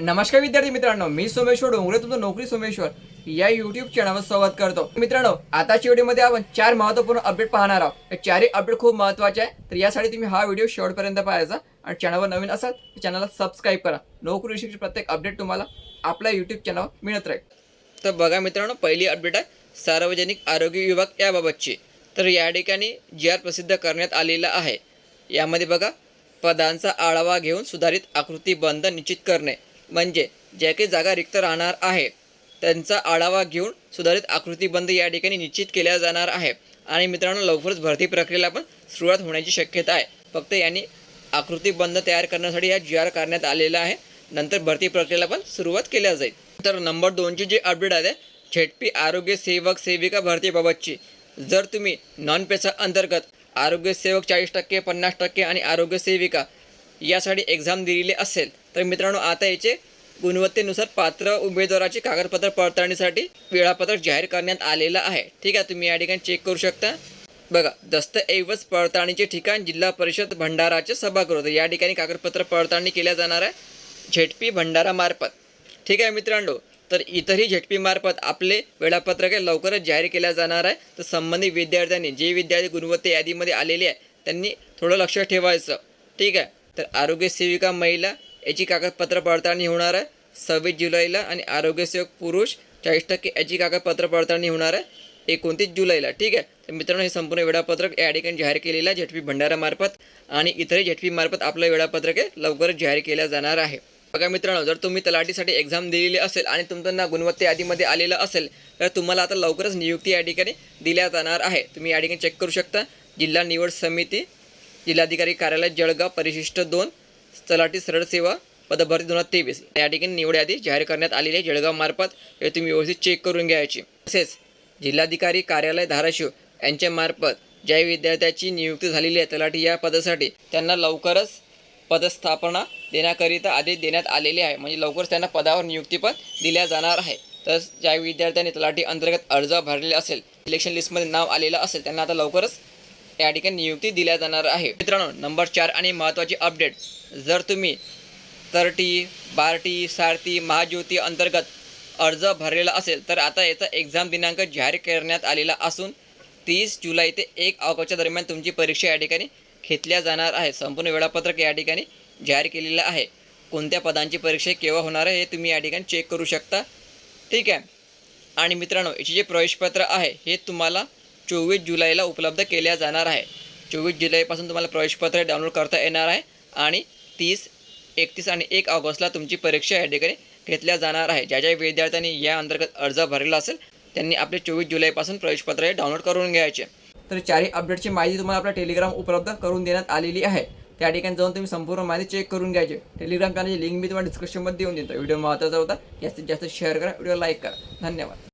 नमस्कार विद्यार्थी मित्रांनो मी सोमेश्वर डोंगरे तुमचं नोकरी सोमेश्वर. या युट्यूब चॅनलवर स्वागत करतो. मित्रांनो आताच्या व्हिडिओमध्ये आपण चार महत्त्वपूर्ण अपडेट पाहणार आहोत. चारही अपडेट खूप महत्त्वाचे आहे तर यासाठी तुम्ही हा व्हिडिओ शेवटपर्यंत पाहायचा आणि चॅनलवर नवीन असाल तर चॅनलला सबस्क्राईब करा. नोकरी विषयीची प्रत्येक अपडेट तुम्हाला आपल्या युट्यूब चॅनलवर मिळत राहील. तर बघा मित्रांनो पहिली अपडेट आहे सार्वजनिक आरोग्य विभाग याबाबतची. तर या ठिकाणी जी आर प्रसिद्ध करण्यात आलेला आहे. यामध्ये बघा पदांचा आढावा घेऊन सुधारित आकृती बंद निश्चित करणे. म्हणजे ज्या काही जागा रिक्त राहणार आहे त्यांचा आढावा घेऊन सुधारित आकृतीबंद या ठिकाणी निश्चित केल्या जाणार आहे. आणि मित्रांनो लवकरच भरती प्रक्रियेला पण सुरुवात होण्याची शक्यता आहे. फक्त यांनी आकृतीबंध तयार करण्यासाठी या जी आर करण्यात आलेला आहे. नंतर भरती प्रक्रियेला पण सुरुवात केल्या जाईल. तर नंबर दोनची जी अपडेट आहे झेडपी आरोग्य सेवक सेविका भरतीबाबतची. जर तुम्ही नॉन पेसा अंतर्गत आरोग्य सेवक चाळीस टक्के पन्नास टक्के आणि आरोग्य सेविका यासाठी एक्झाम दिलेली असेल तर मित्रांनो आता याचे गुणवत्तेनुसार पात्र उमेदवाराची कागदपत्र पडताळणीसाठी वेळापत्रक जाहीर करण्यात आलेलं आहे. ठीक आहे तुम्ही या ठिकाणी चेक करू शकता. बघा दस्तऐवज पडताळणीचे ठिकाण जिल्हा परिषद भंडाराचे सभागृह. तर या ठिकाणी कागदपत्र पडताळणी केल्या जाणार आहे झेडपी भंडारामार्फत ठीक आहे मित्रांनो तर इतरही झेडपीमार्फत आपले वेळापत्रक हे लवकरच जाहीर केल्या जाणार आहे. तर संबंधित विद्यार्थ्यांनी जे विद्यार्थी गुणवत्ता यादीमध्ये आलेले आहे त्यांनी थोडं लक्ष ठेवायचं. ठीक आहे तर आरोग्य सेविका महिला याची कागदपत्र पडताळणी होणार आहे. सव्वीस जुलैला आणि आरोग्यसेवक पुरुष चाळीस टक्के याची कागदपत्र पडताळणी होणार आहे. एकोणतीस जुलैला ठीक आहे? तर मित्रांनो हे संपूर्ण वेळापत्रक या ठिकाणी जाहीर केलेलं आहे. झटपी भंडारामार्फत आणि इतरही झेडपी मार्फत आपलं वेळापत्रक हे लवकरच जाहीर केल्या जाणार आहे. बघा मित्रांनो जर तुम्ही तलाठीसाठी एक्झाम दिलेली असेल आणि तुमचं ना गुणवत्ते यादीमध्ये आलेलं असेल तर तुम्हाला आता लवकरच नियुक्ती या ठिकाणी दिल्या जाणार आहे. तुम्ही या ठिकाणी चेक करू शकता. जिल्हा निवड समिती जिल्हाधिकारी कार्यालय जळगाव परिशिष्ट दोन तलाठी सरळ सेवा पदभरती दोन हजार तेवीस. या ठिकाणी निवड यादी जाहीर करण्यात आलेली आहे. जळगाव मार्फत हे तुम्ही व्यवस्थित चेक करून घ्यायची तसेच जिल्हाधिकारी कार्यालय धाराशिव यांच्या मार्फत ज्या विद्यार्थ्याची नियुक्ती झालेली आहे तलाठी या पदासाठी त्यांना लवकरच पदस्थापना देण्याकरिता आदेश देण्यात आलेले आहे. म्हणजे लवकरच त्यांना पदावर नियुक्ती पण दिल्या जाणार आहे. तर ज्या विद्यार्थ्यांनी तलाठी अंतर्गत अर्ज भरलेले असेल सिलेक्शन लिस्टमध्ये नाव आलेलं असेल त्यांना आता लवकरच या ठिकाणी नियुक्ती दिल्या जाणार आहे. मित्रांनो नंबर चार आणि महत्त्वाची अपडेट. जर तुम्ही तरटी बार्टी सारथी महाज्योती अंतर्गत अर्ज भरलेला असेल तर आता याचा एक्झाम दिनांक जाहीर करण्यात आलेला असून तीस जुलै ते एक ऑगस्टच्या दरम्यान तुमची परीक्षा या ठिकाणी घेतल्या जाणार आहे. संपूर्ण वेळापत्रक या ठिकाणी जाहीर केलेलं आहे. कोणत्या पदांची परीक्षा केव्हा होणार आहे हे तुम्ही या ठिकाणी चेक करू शकता. ठीक आहे? आणि मित्रांनो याचे जे प्रवेशपत्र आहे हे तुम्हाला चोवीस जुलैला उपलब्ध केल्या जाणार आहे. चोवीस जुलैपासून तुम्हाला प्रवेशपत्र डाउनलोड करता येणार आहे आणि तीस एकतीस आणि एक ऑगस्टला तुमची परीक्षा या ठिकाणी घेतल्या जाणार आहे. ज्या ज्या विद्यार्थ्यांनी या अंतर्गत अर्ज भरलेला असेल त्यांनी आपले चोवीस जुलैपासून प्रवेशपत्र हे डाउनलोड करून घ्यायचे. तर चारही अपडेटची माहिती तुम्हाला आपल्या टेलिग्राम उपलब्ध करून देण्यात आलेली आहे. त्या ठिकाणी जाऊन तुम्ही संपूर्ण माहिती चेक करून घ्यायची. टेलिग्राम चॅनलची लिंक मी तुम्हाला डिस्क्रिप्शनमध्ये देऊन देतो. व्हिडिओ महत्त्वाचा होता जास्तीत जास्त शेअर करा व्हिडिओ लाईक करा. धन्यवाद.